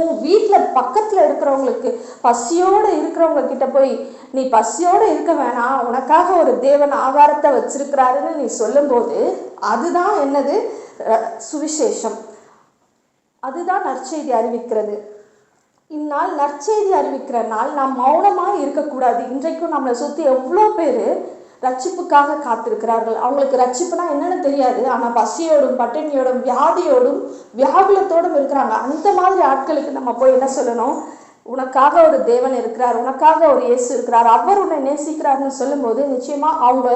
உன் வீட்டில் பக்கத்தில் இருக்கிறவங்களுக்கு பசியோடு இருக்கிறவங்க கிட்ட போய் நீ பசியோடு இருக்க வேணாம். உனக்காக ஒரு தேவன் ஆகாரத்தை வச்சிருக்கிறாருன்னு நீ சொல்லும்போது அதுதான் என்னது? சுவிசேஷம். அதுதான் நற்செய்தி அறிவிக்கிறது. இந்நாள் நற்செய்தி அறிவிக்கிற நாள் நாம் மௌனமாக இருக்கக்கூடாது. இன்றைக்கும் நம்மளை சுற்றி எவ்வளோ பேர் ரட்சிப்புக்காக காத்திருக்கிறார்கள். அவங்களுக்கு ரட்சிப்புனா என்னன்னு தெரியாது. ஆனால் பசியோடும் பட்டினியோடும் வியாதியோடும் வியாகுலத்தோடும் இருக்கிறாங்க. அந்த மாதிரி ஆட்களுக்கு நம்ம போய் என்ன சொல்லணும்? உனக்காக ஒரு தேவன் இருக்கிறார். உனக்காக ஒரு இயேசு இருக்கிறார். அவர் உன்னை நேசிக்கிறாருன்னு சொல்லும்போது நிச்சயமா அவங்க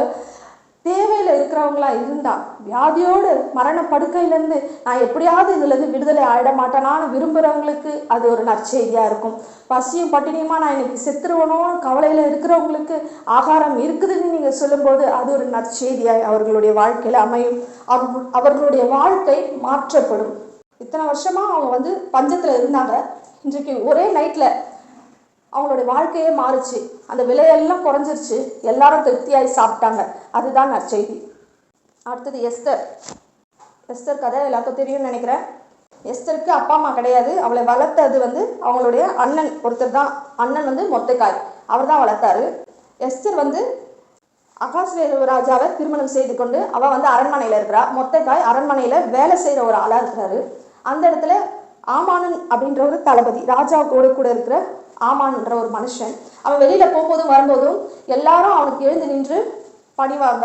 தேவையில் இருக்கிறவங்களா இருந்தா வியாதியோடு மரண படுக்கையிலேருந்து நான் எப்படியாவது இதுலேருந்து விடுதலை ஆயிட மாட்டேனான்னு விரும்புகிறவங்களுக்கு அது ஒரு நற்செய்தியாக இருக்கும். பசியும் பட்டினியுமா நான் இன்னைக்கு செத்துருவனும் கவலையில் இருக்கிறவங்களுக்கு ஆகாரம் இருக்குதுன்னு நீங்கள் சொல்லும்போது அது ஒரு நற்செய்தியாக அவர்களுடைய வாழ்க்கையில் அமையும். அவ் அவர்களுடைய வாழ்க்கை மாற்றப்படும். இத்தனை வருஷமாக அவங்க வந்து பஞ்சத்தில் இருந்தாங்க. இன்றைக்கு ஒரே நைட்டில் அவங்களுடைய வாழ்க்கையே மாறுச்சு. அந்த விலையெல்லாம் குறைஞ்சிருச்சு. எல்லாரும் திருப்தியாகி சாப்பிட்டாங்க. அதுதான் நற்செய்தி அடுத்தது எஸ்தர். எஸ்தர் கதை எல்லாருக்கும் தெரியும்னு நினைக்கிறேன். எஸ்தருக்கு அப்பா அம்மா கிடையாது. அவளை வளர்த்தது வந்து அவங்களுடைய அண்ணன். ஒருத்தர் தான். அண்ணன் வந்து மொத்தைக்காய் அவர் தான் வளர்த்தாரு. எஸ்தர் வந்து அகாஸ்வேரு ராஜாவை திருமணம் செய்து கொண்டு அவள் வந்து அரண்மனையில் இருக்கிறா. மொத்தைக்காய் அரண்மனையில் வேலை செய்கிற ஒரு ஆளாக இருக்கிறாரு. அந்த இடத்துல ஆமானன் அப்படின்ற ஒரு தளபதி ராஜா கூட கூட இருக்கிற ஆமான்ன்ற ஒரு மனுஷன். அவன் வெளியில் போகும்போதும் வரும்போதும் எல்லாரும் அவனுக்கு எழுந்து நின்று பணிவாங்க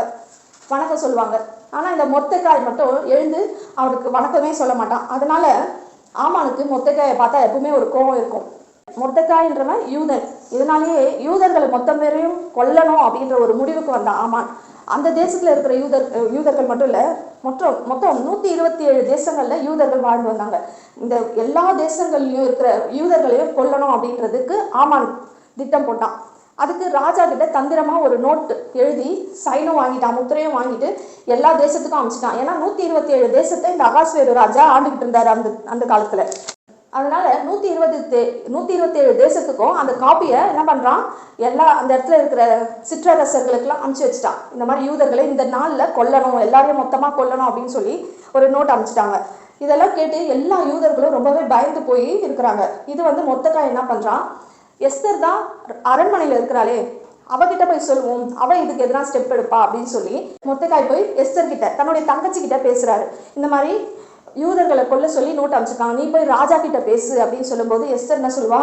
வணக்கம் சொல்லுவாங்க. ஆனால் இந்த மொத்தக்காய் மட்டும் எழுந்து அவனுக்கு வணக்கமே சொல்ல மாட்டான். அதனால ஆமானுக்கு மொத்தக்காயை பார்த்தா எப்பவுமே ஒரு கோபம் இருக்கும். மொத்தக்காயின்றவன் யூதன். இதனாலேயே யூதர்களை மொத்த பேரையும் கொல்லணும் அப்படின்ற ஒரு முடிவுக்கு வந்தான் ஆமான். அந்த தேசத்தில் இருக்கிற யூதர் யூதர்கள் மட்டும் இல்லை மொத்தம் மொத்தம் நூற்றி இருபத்தி ஏழு தேசங்களில் யூதர்கள் வாழ்ந்து வந்தாங்க. இந்த எல்லா தேசங்கள்லையும் இருக்கிற யூதர்களையும் கொல்லணும் அப்படின்றதுக்கு ஆமான் திட்டம் போட்டான். அதுக்கு ராஜா கிட்ட தந்திரமா ஒரு நோட்டு எழுதி சைனும் வாங்கிட்டான் முத்திரையும் வாங்கிட்டு எல்லா தேசத்துக்கும் அமைச்சிட்டான். ஏன்னா நூற்றி இருபத்தி ஏழு தேசத்தை இந்த அகாஸ்வேரு ராஜா ஆண்டுகிட்டு இருந்தார் அந்த அந்த காலத்தில். அதனால நூற்றி இருபது தே நூற்றி இருபத்தேழு தேசத்துக்கும் அந்த காப்பியை என்ன பண்ணுறான் எல்லா அந்த இடத்துல இருக்கிற சிற்றரசர்களுக்கெல்லாம் அனுப்பிச்சு வச்சுட்டான். இந்த மாதிரி யூதர்களை இந்த நாளில் கொல்லணும் எல்லாரையும் மொத்தமாக கொல்லணும் அப்படின்னு சொல்லி ஒரு நோட் அனுப்பிச்சிட்டாங்க. இதெல்லாம் கேட்டு எல்லா யூதர்களும் ரொம்பவே பயந்து போய் இருக்கிறாங்க. இது வந்து மொத்தக்காய் என்ன பண்ணுறான் எஸ்தர் தான் அரண்மனையில் இருக்கிறாளே அவகிட்ட போய் சொல்லுவோம். அவ இதுக்கு எதனா ஸ்டெப் எடுப்பா அப்படின்னு சொல்லி மொத்தக்காய் போய் எஸ்தர் கிட்ட தன்னுடைய தங்கச்சி கிட்ட பேசுறாரு. இந்த மாதிரி யூதர்களை கொல்ல சொல்லி நோட் அமைச்சிருக்காங்க நீ போய் ராஜா கிட்ட பேசு அப்படின்னு சொல்லும்போது எஸ்தர் என்ன சொல்லுவா?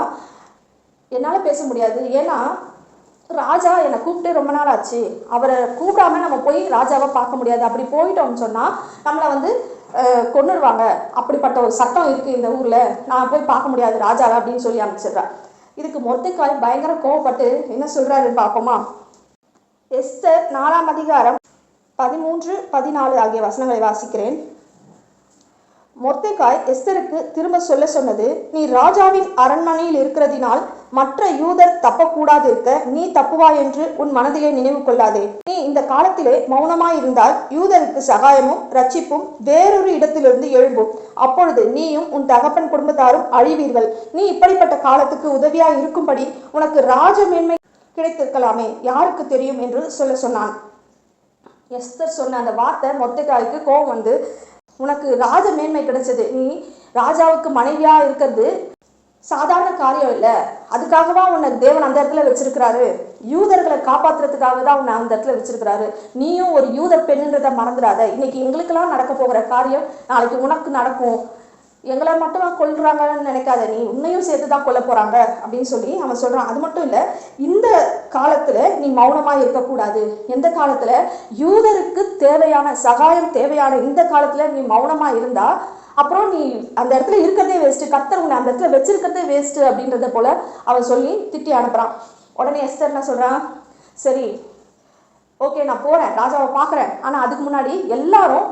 என்னால் பேச முடியாது. ஏன்னா ராஜா என்னை கூப்பிட்டு ரொம்ப நாள் ஆச்சு அவரை கூப்பிடாம நம்ம போய் ராஜாவை பார்க்க முடியாது. அப்படி போயிட்டோம்னு சொன்னால் நம்மளை வந்து கொண்டுடுவாங்க கொன்னுடுவாங்க அப்படிப்பட்ட ஒரு சட்டம் இருக்குது இந்த ஊரில். நான் போய் பார்க்க முடியாது ராஜாவை அப்படின்னு சொல்லி அனுப்பிச்சிடுறா. இதுக்கு மொத்தக்காய் பயங்கர கோவப்பட்டு என்ன சொல்கிறாருன்னு பார்ப்போமா எஸ்தர் நாலாம் அதிகாரம் பதிமூன்று பதினாலு ஆகிய வசனங்களை வாசிக்கிறேன். மொர்தெகாய் எஸ்தருக்கு திரும்ப சொல்ல சொன்னது நீ ராஜாவின் அரண்மனையில் இருக்கிறதினால் மற்ற யூதர் தப்பக்கூடாது இருக்க நீ தப்புவா என்று உன் மனதிலே நினைவு கொள்ளாதே. நீ இந்த காலத்திலே மௌனமாயிருந்தால் யூதருக்கு சகாயமும் ரட்சிப்பும் வேறொரு இடத்திலிருந்து எழும்பும். அப்பொழுது நீயும் உன் தகப்பன் குடும்பத்தாரும் அழிவீர்கள். நீ இப்படிப்பட்ட காலத்துக்கு உதவியாய் இருக்கும்படி உனக்கு ராஜ மேன்மை கிடைத்திருக்கலாமே. யாருக்கு தெரியும்? என்று சொல்ல சொன்னான். எஸ்தர் சொன்ன அந்த வார்த்தை மொத்தைக்காய்க்கு கோபம் வந்து உனக்கு ராஜ மேன்மை கிடைச்சது. நீ ராஜாவுக்கு மனைவியா இருக்கிறது சாதாரண காரியம் இல்லை. அதுக்காகவா உன்னை தேவன் அந்த இடத்துல வச்சிருக்கிறாரு? யூதர்களை காப்பாத்துறதுக்காக தான் உன்னை அந்த இடத்துல வச்சிருக்கிறாரு. நீயும் ஒரு யூத பெண்ணுன்றத மறந்துடாத. இன்னைக்கு எங்களுக்கெல்லாம் நடக்க போகிற காரியம் நாளைக்கு உனக்கு நடக்கும். எங்களை மட்டும் கொள்றாங்கன்னு நினைக்காத நீ உன்னையும் சேர்த்து தான் கொல்ல போறாங்க அப்படின்னு சொல்லி அவன் சொல்றான். அது மட்டும் இல்ல இந்த காலத்துல நீ மௌனமா இருக்கக்கூடாது. எந்த காலத்துல? யூதருக்கு தேவையான சகாயம் தேவையான இந்த காலத்துல நீ மௌனமா இருந்தா அப்புறம் நீ அந்த இடத்துல இருக்கிறதே வேஸ்ட்டு கத்தர் உன்னை அந்த இடத்துல வச்சிருக்கிறதே வேஸ்ட்டு அப்படின்றத போல அவன் சொல்லி திட்டி அனுப்புறான். உடனே எஸ்தர் என்ன சொல்றான்? சரி ஓகே நான் போகிறேன் ராஜாவை பார்க்குறேன். ஆனால் அதுக்கு முன்னாடி எல்லாரும்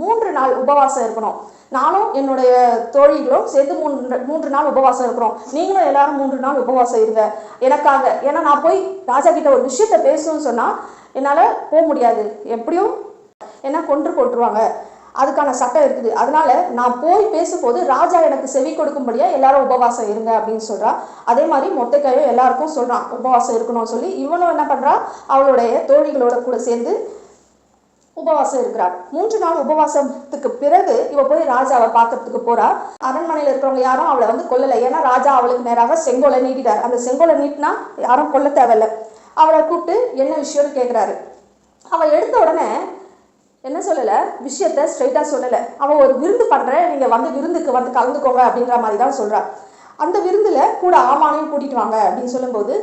மூன்று நாள் உபவாசம் இருக்கணும். நானும் என்னுடைய தோழிகளும் சேர்த்து மூன்று மூன்று நாள் உபவாசம் இருக்கிறோம். நீங்களும் எல்லாரும் மூன்று நாள் உபவாசம் இருங்க. எனக்காக ஏன்னா நான் போய் ராஜா கிட்ட ஒரு விஷயத்த பேசணும்னு சொன்னால் என்னால் போக முடியாது. எப்படியும் என்ன கொன்று போட்டுருவாங்க அதுக்கான சட்டம் இருக்குது. அதனால நான் போய் பேசும்போது ராஜா எனக்கு செவி கொடுக்கும்படியா எல்லாரும் உபவாசம் இருங்க அப்படின்னு சொல்றான் அதே மாதிரி மொட்டைக்காயும் எல்லாருக்கும் சொல்றான் உபவாசம் இருக்கணும்னு சொல்லி. இவனும் என்ன பண்றான் அவளுடைய தோழிகளோட கூட சேர்ந்து உபவாசம் இருக்கிறார். மூன்று நாள் உபவாசத்துக்கு பிறகு இவ போய் ராஜாவை பார்க்கறதுக்கு போறா. அரண்மனையில் இருக்கிறவங்க யாரும் அவளை வந்து கொல்லலை. ஏன்னா ராஜா அவளுக்கு நேராக செங்கோலை நீட்டிட்டார். அந்த செங்கோலை நீட்டினா யாரும் கொல்ல தேவையில்ல. அவளை கூப்பிட்டு என்ன விஷயம்னு கேட்குறாரு அவள் எடுத்த உடனே என்ன சொல்லலை? விஷயத்த ஸ்ட்ரைட்டாக சொல்லலை. அவள் ஒரு விருந்து பண்ணுறேன் நீங்கள் வந்து விருந்துக்கு வந்து கலந்துக்கோங்க அப்படின்ற மாதிரி தான் சொல்கிறாள் அந்த விருந்தில் கூட ஆமானையும் கூட்டிட்டு வாங்க அப்படின்னு சொல்லும்போது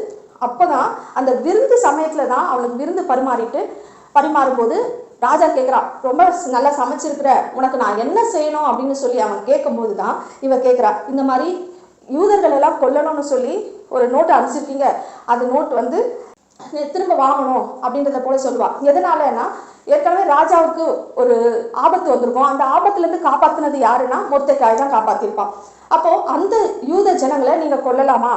அப்போ தான் அந்த விருந்து சமயத்தில் தான் அவளுக்கு விருந்து பரிமாறிட்டு பரிமாறும்போது ராஜா கேட்குறான் ரொம்ப நல்லா சமைச்சிருக்கிற உனக்கு நான் என்ன செய்யணும்? அப்படின்னு சொல்லி அவன் கேட்கும்போது தான் இவ கேட்குறா இந்த மாதிரி யூதர்கள் எல்லாம் கொல்லணும்னு சொல்லி ஒரு நோட்டு அனுப்பிச்சிருக்கீங்க. அந்த நோட் வந்து திரும்ப வாங்கணும் அப்படின்றத போல சொல்லுவா. எதனாலன்னா ஏற்கனவே ராஜாவுக்கு ஒரு ஆபத்து வந்திருக்கும். அந்த ஆபத்துலேருந்து காப்பாற்றினது யாருன்னா மொத்தக்காய் தான் காப்பாற்றிருப்பான் அப்போது அந்த யூத ஜனங்களை நீங்கள் கொல்லலாமா?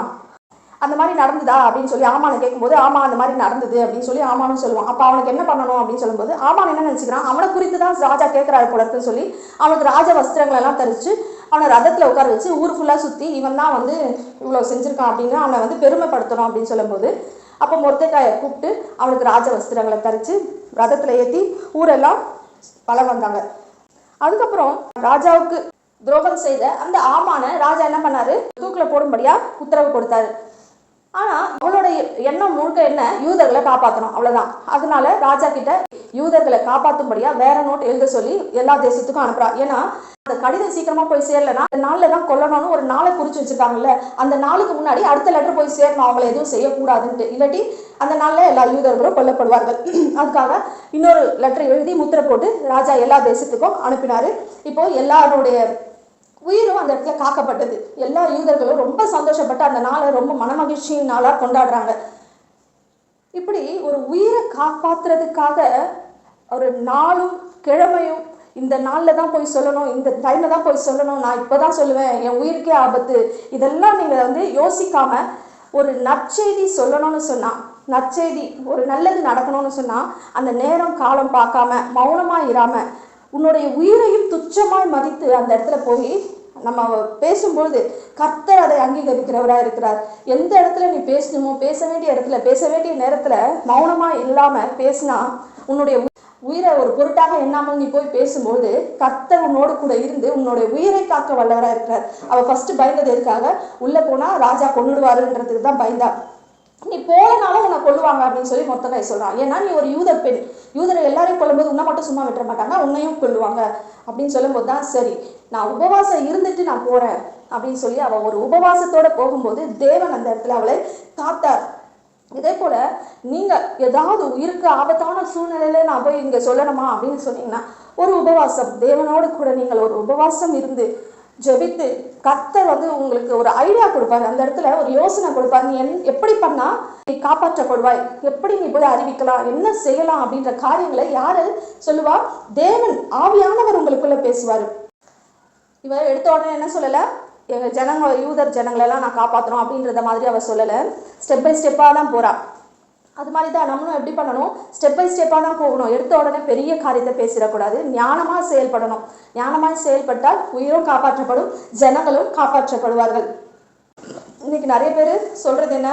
அந்த மாதிரி நடந்ததா அப்படின்னு சொல்லி ஆமானை கேட்கும்போது ஆமா அந்த மாதிரி நடந்தது அப்படின்னு சொல்லி ஆமானும் சொல்லுவான். அப்போ அவனுக்கு என்ன பண்ணணும் அப்படின்னு சொல்லும்போது ஆமான் என்ன நினச்சிக்கிறான்? அவனை குறித்து தான் ராஜா கேட்குறாரு போல இருக்குன்னு சொல்லி அவனுக்கு ராஜ வஸ்திரங்கள் எல்லாம் தரிச்சு அவனை ரதத்தில் உட்கார வச்சு ஊர் ஃபுல்லாக சுற்றி இவன் தான் வந்து இவ்வளோ செஞ்சுருக்கான் அப்படின்னு அவனை வந்து பெருமைப்படுத்தணும் அப்படின்னு சொல்லும்போது அப்போ மொர்த்தக்காயை கூப்பிட்டு அவனுக்கு ராஜ வஸ்திரங்களை தரிச்சு ரதத்தில் ஏற்றி ஊரெல்லாம் பல வந்தாங்க. அதுக்கப்புறம் ராஜாவுக்கு துரோகம் செய்த அந்த ஆமான ராஜா என்ன பண்ணாரு? தூக்கில் போடும்படியா உத்தரவு கொடுத்தாரு. ஆனா அவளுடைய எண்ணம் முழுக்க என்ன? யூதர்களை காப்பாற்றணும் அவ்வளவுதான். அதனால ராஜா கிட்ட யூதர்களை காப்பாற்றும்படியா வேற நோட் எழுத சொல்லி எல்லா தேசத்துக்கும் அனுப்புறா. ஏன்னா அந்த கடிதம் சீக்கிரமா போய் சேரலன்னா அந்த நாள்ல தான் கொல்லணும்னு ஒரு நாளை குறிச்சு வச்சிருக்காங்கல்ல அந்த நாளுக்கு முன்னாடி அடுத்த லெட்டர் போய் சேரணும். அவங்கள எதுவும் செய்யக்கூடாதுன்ட்டு. இல்லாட்டி அந்த நாள்ல எல்லா யூதர்களும் கொல்லப்படுவார்கள். அதுக்காக இன்னொரு லெட்டர் எழுதி முத்திரை போட்டு ராஜா எல்லா தேசத்துக்கும் அனுப்பினாரு. இப்போ எல்லாருடைய உயிரும் அந்த இடத்துல காக்கப்பட்டது. எல்லா யூதர்களும் ரொம்ப சந்தோஷப்பட்டு அந்த நாளை ரொம்ப மனமகிழ்ச்சியின் நாளாக கொண்டாடுறாங்க. இப்படி ஒரு உயிரை காப்பாத்துறதுக்காக ஒரு நாளும் கிழமையும் இந்த நாளில் தான் போய் சொல்லணும் இந்த டைமில் தான் போய் சொல்லணும் நான் இப்போ தான் சொல்லுவேன் என் உயிருக்கே ஆபத்து. இதெல்லாம் நீங்கள் வந்து யோசிக்காமல் ஒரு நற்செய்தி சொல்லணும்னு சொன்னால் நற்செய்தி ஒரு நல்லது நடக்கணும்னு சொன்னால் அந்த நேரம் காலம் பார்க்காம மௌனமாக இராமல் உன்னுடைய உயிரையும் துச்சமாய் மதித்து அந்த இடத்துல போய் நம்ம பேசும்பொழுது கர்த்தர் அதை அங்கீகரிக்கிறவராக இருக்கிறார். எந்த இடத்துல நீ பேசணுமோ பேச வேண்டிய இடத்துல பேச வேண்டிய நேரத்தில் மௌனமாக இல்லாமல் பேசினா உன்னுடைய உயிரை ஒரு பொருட்டாக எண்ணாமல் நீ போய் பேசும்போது கர்த்தர் உன்னோடு கூட இருந்து உன்னுடைய உயிரை காக்க வல்லவராக இருக்கிறார். அவள் ஃபர்ஸ்ட் பயந்தது எதுக்காக? உள்ளே போனால் ராஜா கொண்டுடுவாருன்றதுக்கு தான் பயந்தா. நீ போலனாலும் கொள்ளுவாங்க அப்படின்னு சொல்லி மொத்தக்காய் சொல்றான். ஏன்னா நீ ஒரு யூத பெண். யூதரை எல்லாரையும் கொள்ளும்போது உன்னை மட்டும் சும்மா விட்டுற மாட்டாங்க. உன்னையும் கொள்ளுவாங்க அப்படின்னு சொல்லும்போது தான் சரி நான் உபவாசம் இருந்துட்டு நான் போறேன் அப்படின்னு சொல்லி அவ ஒரு உபவாசத்தோட போகும்போது தேவன் அந்த இடத்துல அவளை காத்தார். இதே போல நீங்க ஏதாவது உயிருக்கு ஆபத்தான சூழ்நிலையில நான் போய் இங்க சொல்லணுமா அப்படின்னு சொன்னீங்கன்னா ஒரு உபவாசம். தேவனோடு கூட நீங்கள் ஒரு உபவாசம் இருந்து ஜெபித்து கர்த்தர் வந்து உங்களுக்கு ஒரு ஐடியா கொடுப்பாரு. அந்த இடத்துல ஒரு யோசனை கொடுப்பாரு. நீ என் எப்படி பண்ணா நீ காப்பாற்றப்படுவாய்? எப்படி நீ போய் அறிவிக்கலாம்? என்ன செய்யலாம் அப்படின்ற காரியங்களை யாரு சொல்லுவா? தேவன் ஆவியானவர் உங்களுக்குள்ள பேசுவாரு. இவர் எடுத்த உடனே என்ன சொல்லலை? எங்கள் ஜனங்கள் யூதர் ஜனங்களெல்லாம் நான் காப்பாற்றணும் அப்படின்றத மாதிரி அவர் சொல்லலை. ஸ்டெப் பை ஸ்டெப்பாக தான் போறா. அது மாதிரி தான் நம்மளும் எப்படி பண்ணணும்? ஸ்டெப் பை ஸ்டெப்பாக தான் போகணும். எடுத்த உடனே பெரிய காரியத்தை பேசிடக்கூடாது. ஞானமாக செயல்படணும். ஞானமாக செயல்பட்டால் உயிரும் காப்பாற்றப்படும் ஜனங்களும் காப்பாற்றப்படுவார்கள். இன்னைக்கு நிறைய பேர் சொல்கிறது என்ன?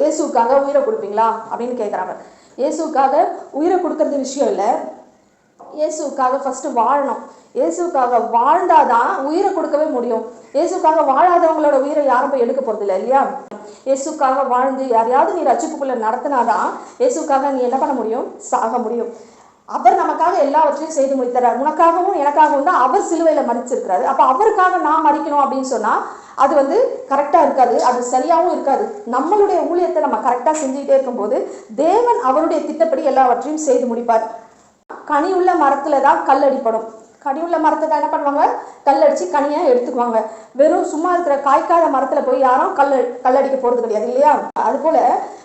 இயேசுக்காக உயிரை கொடுப்பீங்களா? அப்படின்னு கேட்குறாங்க இயேசுக்காக உயிரை கொடுக்கறது விஷயம் இல்லை. இயேசுக்காக ஃபஸ்ட்டு வாழணும். இயேசுக்காக வாழ்ந்தாதான் உயிரை கொடுக்கவே முடியும். இயேசுக்காக வாழாதவங்களோட உயிரை யாரும் போய் எடுக்க போகிறது இல்லை இல்லையா? இயேசுக்காக வாழ்ந்து யாரையாவது நீ ரட்சிப்புக்குள்ள நடத்தினாதான் இயேசுக்காக நீ என்ன பண்ண முடியும்? சாக முடியும். அவர் நமக்காக எல்லாவற்றையும் செய்து முடித்தார். உனக்காகவும் எனக்காகவும் தான் அவர் சிலுவையில் மறிச்சிருக்கிறாரு அப்போ அவருக்காக நான் மறிக்கணும் அப்படின்னு சொன்னால் அது வந்து கரெக்டாக இருக்காது. அது சரியாகவும் இருக்காது. நம்மளுடைய ஊழியத்தை நம்ம கரெக்டாக செஞ்சுக்கிட்டே இருக்கும்போது தேவன் அவருடைய திட்டப்படி எல்லாவற்றையும் செய்து முடிப்பார். கனி உள்ள மரத்தில் தான் கல் அடிப்படும். கனி உள்ள மரத்தை தான் என்ன பண்ணுவாங்க? கல் அடித்து கனியா எடுத்துக்குவாங்க. வெறும் சும்மா இருக்கிற காய்க்காத மரத்தில் போய் யாரும் கல் கல்லடிக்க போகிறது கிடையாது இல்லையா? அது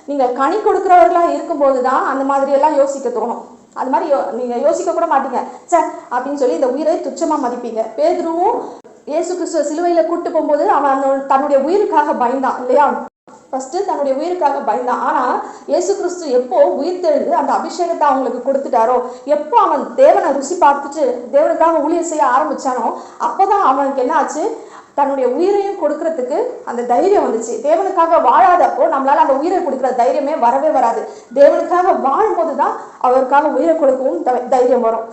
நீங்கள் கனி கொடுக்குறவர்களாக இருக்கும்போது தான் அந்த மாதிரியெல்லாம் யோசிக்க தோணும். அது மாதிரி யோ- நீங்கள் யோசிக்க கூட மாட்டீங்க. சே அப்படின்னு சொல்லி இந்த உயிரை துச்சமாக மதிப்பீங்க. பேதுருவும் இயேசு கிறிஸ்துவ சிலுவையில் கூட்டு போகும்போது அவன் அந்த- தன்னுடைய உயிருக்காக பயந்தான் இல்லையா? ஃபஸ்ட்டு தன்னுடைய உயிருக்காக பயந்தான் ஆனால் இயேசு கிறிஸ்து எப்போ உயிர் தெழுந்து அந்த அபிஷேகத்தை அவங்களுக்கு கொடுத்துட்டாரோ எப்போ அவன் தேவனை ருசி பார்த்துட்டு தேவனுக்காக ஊழியர் செய்ய ஆரம்பித்தானோ அப்போ தான் அவனுக்கு என்ன ஆச்சு தன்னுடைய உயிரையும் கொடுக்கறதுக்கு அந்த தைரியம் வந்துச்சு. தேவனுக்காக வாழாதப்போ நம்மளால அந்த உயிரை கொடுக்குற தைரியமே வரவே வராது. தேவனுக்காக வாழும்போது தான் அவருக்காக உயிரை கொடுக்கவும் தைரியம் வரும்.